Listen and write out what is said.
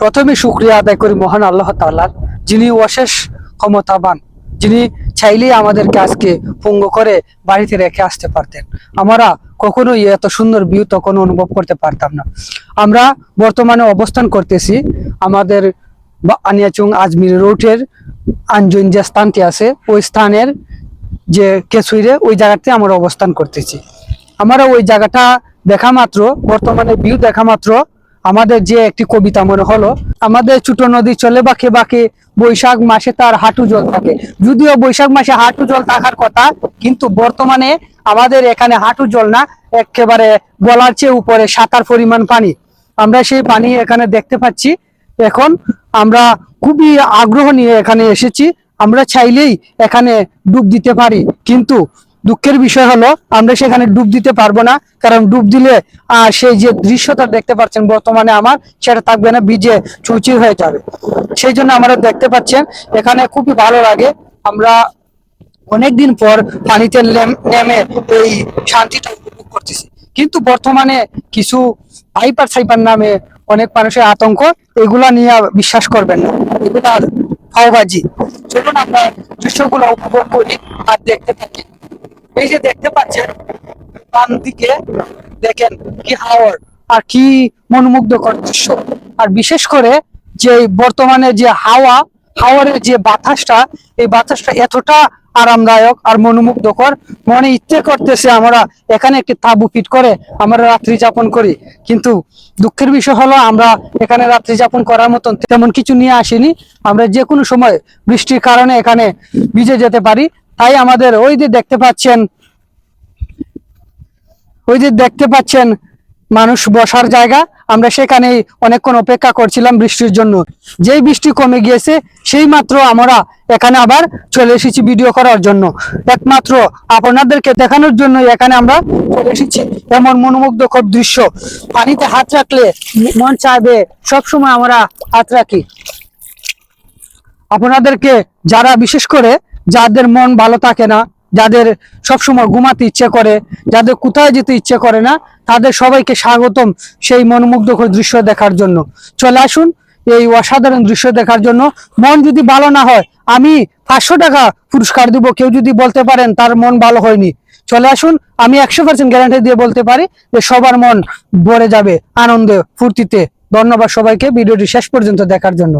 প্রথমে শুক্রিয়া আদায় করি মহান আল্লাহ তাআলার, যিনি অশেষ ক্ষমতাবান, যিনি চাইলেই আমাদেরকে আজকে পঙ্গ করে বাড়িতে রেখে আসতে পারতেন। আমরা কখনোই এত সুন্দর ভিউ তখন অনুভব করতে পারতাম না। আমরা বর্তমানে অবস্থান করতেছি আমাদের আনিয়াচুং আজমির রোডের আঞ্জইন যে স্থানটি আছে, ওই স্থানের যে কেসুইরে ওই জায়গাতে আমরা অবস্থান করতেছি। আমরা ওই জায়গাটা দেখা মাত্র, বর্তমানে ভিউ দেখা মাত্র আমাদের যে একটি কবিতা মনে হলো, আমাদের ছোট নদী চলে বাঁকে বাঁকে, বৈশাখ মাসে তার হাঁটু জল থাকে। যদিও বৈশাখ মাসে হাঁটু জল থাকার কথা, কিন্তু বর্তমানে আমাদের এখানে হাঁটু জল না, একেবারে গলার চেয়ে উপরে সাঁতার পরিমাণ পানি। আমরা সেই পানি এখানে দেখতে পাচ্ছি। এখন আমরা খুবই আগ্রহ নিয়ে এখানে এসেছি। আমরা চাইলেই এখানে ডুব দিতে পারি। কিন্তু দুঃখের বিষয় হলো আমরা সেখানে ডুব দিতে পারব না কারণ ডুব দিলে আহ, সেই যে দৃশ্যটা দেখতে পাচ্ছেন বর্তমানে আমার সেটা থাকবে না বিজে চুচির হয়ে যাবে। সেই জন্য আমরা দেখতে পাচ্ছেন এখানে খুবই ভালো লাগে। আমরা অনেকদিন পর পানিতে নেমে এই শান্তিটা উপভোগ করতেছি। কিন্তু বর্তমানে কিছু হাইপার সাইপার নামে অনেক মানুষের আতঙ্ক এগুলা নিয়ে বিশ্বাস করবেন না। এগুলা ফাওবাজি। চলুন আমরা দৃশ্যগুলো উপভোগ করি আর দেখতে থাকি। এই যে দেখতে পাচ্ছেন, বাম দিকে দেখেন কি হাওয়ার আর কি মনোমুগ্ধকর দৃশ্য। আর বিশেষ করে যে বর্তমানে যে হাওয়া, হাওয়ারের যে বাতাসটা, এই বাতাসটা এতটা আরামদায়ক আর মনোমুগ্ধকর, মনে ইচ্ছে করতেছে আমরা এখানে একটি তাবু ফিট করে আমরা রাত্রি যাপন করি। কিন্তু দুঃখের বিষয় হলো আমরা এখানে রাত্রি যাপন করার মতন তেমন কিছু নিয়ে আসিনি। আমরা যে কোনো সময় বৃষ্টির কারণে এখানে ভিজে যেতে পারি। তাই আমাদের ওই যে দেখতে পাচ্ছেন, ওই যে দেখতে পাচ্ছেন মানুষ বসার জায়গা। আমরা সেখানে অনেকক্ষণ অপেক্ষা করছিলাম বৃষ্টির জন্য। যেই বৃষ্টি কমে গিয়েছে, সেই মাত্র আমরা এখানে আবার চলে এসেছি ভিডিও করার জন্য। একমাত্র আপনাদেরকে দেখানোর জন্য এখানে আমরা চলে এসেছি। এমন মনোমুগ্ধকর দৃশ্য। পানিতে হাত রাখলে মন চাইবে, সবসময় আমরা হাত রাখি। আপনাদেরকে যারা বিশেষ করে যাদের মন ভালো থাকে না, যাদের সবসময় ঘুমাতে ইচ্ছে করে, যাদের কোথায় যেতে ইচ্ছে করে না, তাদের সবাইকে স্বাগতম সেই মনোমুগ্ধকর দৃশ্য দেখার জন্য। চলে আসুন এই অসাধারণ দৃশ্য দেখার জন্য। মন যদি ভালো না হয়, আমি পাঁচশো টাকা পুরস্কার দিব। কেউ যদি বলতে পারেন, তার মন ভালো হয়নি। চলে আসুন, আমি একশো পার্সেন্ট গ্যারান্টি দিয়ে বলতে পারি যে সবার মন ভরে যাবে আনন্দে, ফুর্তিতে। ধন্যবাদ সবাইকে, ভিডিওটি শেষ পর্যন্ত দেখার জন্য।